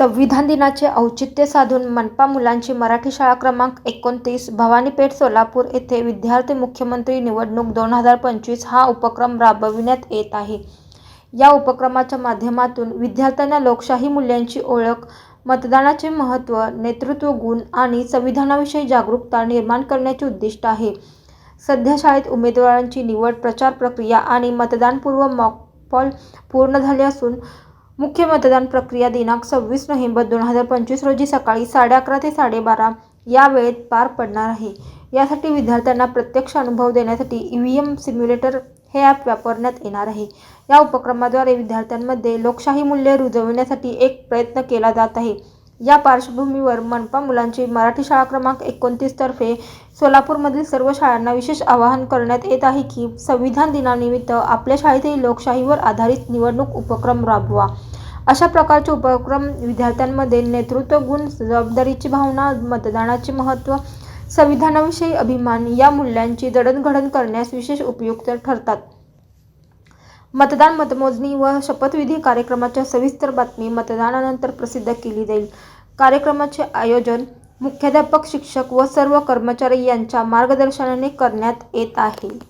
संविधान दिनाचे औचित्य साधून मनपा मुलांची मराठी शाळा क्रमांक एकोणतीस भवानीपेठ सोलापूर येथे विद्यार्थी मुख्यमंत्री निवडणूक दोन हजार पंचवीस हा उपक्रम राबविण्यात येत आहे. या उपक्रमाच्या माध्यमातून विद्यार्थ्यांना लोकशाही मूल्यांची ओळख मतदानाचे महत्त्व नेतृत्व गुण आणि संविधानाविषयी जागरूकता निर्माण करण्याचे उद्दिष्ट आहे. सध्या शाळेत उमेदवारांची निवड प्रचार प्रक्रिया आणि मतदानपूर्व मॉकपॉल पूर्ण झाले असून मुख्य मतदान प्रक्रिया दिनांक सव्वीस नोव्हेंबर दोन हजार पंचवीस रोजी सकाळी साडे अकरा ते साडेबारा या वेळेत पार पडणार आहे. यासाठी विद्यार्थ्यांना प्रत्यक्ष अनुभव देण्यासाठी ई व्ही एम सिम्युलेटर हे ॲप वापरण्यात येणार आहे. या उपक्रमाद्वारे विद्यार्थ्यांमध्ये लोकशाही मूल्ये रुजविण्यासाठी एक प्रयत्न केला जात आहे. या पार्श्वभूमीवर मनपा मुलांची मराठी शाळा क्रमांक एकोणतीस तर्फे सोलापूरमधील सर्व शाळांना विशेष आवाहन करण्यात येत आहे की संविधान दिनानिमित्त आपल्या शाळेतही लोकशाहीवर आधारित निवडणूक उपक्रम राबवा. अशा प्रकारचे उपक्रम विद्यार्थ्यांमध्ये नेतृत्व गुण जबाबदारीची भावना मतदानाचे महत्त्व संविधानाविषयी अभिमान या मूल्यांची जडणघडण करण्यास विशेष उपयुक्त ठरतात. मतदान मतमोजणी व शपथविधी कार्यक्रमाच्या सविस्तर बातमी मतदानानंतर प्रसिद्ध केली जाईल. कार्यक्रमाचे आयोजन मुख्याध्यापक शिक्षक व सर्व कर्मचारी यांच्या मार्गदर्शनाने करण्यात येत आहे.